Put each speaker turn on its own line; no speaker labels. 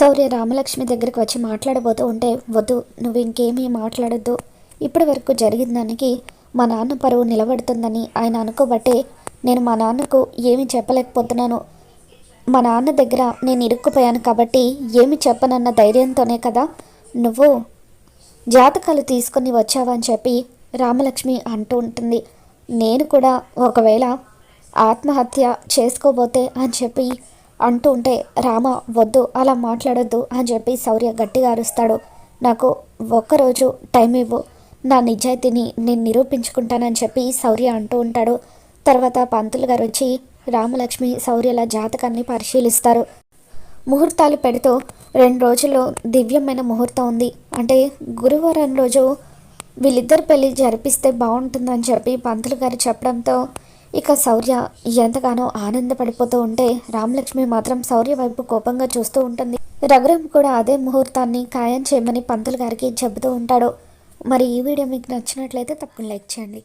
శౌర్య రామలక్ష్మి దగ్గరికి వచ్చి మాట్లాడబోతూ ఉంటే వద్దు నువ్వు ఇంకేమీ మాట్లాడొద్దు. ఇప్పటి వరకు జరిగిన దానికి మా నాన్న పరువు నిలబడుతుందని ఆయన అనుకోబట్టే నేను మా నాన్నకు ఏమీ చెప్పలేకపోతున్నాను. మా నాన్న దగ్గర నేను ఇరుక్కుపోయాను కాబట్టి ఏమి చెప్పనన్న ధైర్యంతోనే కదా నువ్వు జాతకాలు తీసుకొని వచ్చావని చెప్పి రామలక్ష్మి అంటూ ఉంటుంది. నేను కూడా ఒకవేళ ఆత్మహత్య చేసుకోబోతే అని చెప్పి అంటూ ఉంటే రామ వద్దు అలా మాట్లాడొద్దు అని చెప్పి శౌర్య గట్టిగా అరుస్తాడు. నాకు ఒక్కరోజు టైం ఇవ్వు. నా నిజాయితీని నేను నిరూపించుకుంటానని చెప్పి శౌర్య అంటూ ఉంటాడు. తర్వాత పంతులు గారు వచ్చి రామలక్ష్మి శౌర్యల జాతకాన్ని పరిశీలిస్తారు. ముహూర్తాలు పెడుతూ రెండు రోజుల్లో దివ్యమైన ముహూర్తం ఉంది. అంటే గురువారం రోజు వీళ్ళిద్దరు పెళ్ళి జరిపిస్తే బాగుంటుందని చెప్పి పంతులు గారు చెప్పడంతో ఇక శౌర్య ఎంతగానో ఆనందపడిపోతూ ఉంటే రామలక్ష్మి మాత్రం శౌర్య వైపు కోపంగా చూస్తూ ఉంటుంది. రఘురామ్ కూడా అదే ముహూర్తాన్ని ఖాయం చేయమని పంతులు గారికి చెబుతూ ఉంటాడు. మరి ఈ వీడియో మీకు నచ్చినట్లయితే తప్పకుండా లైక్ చేయండి.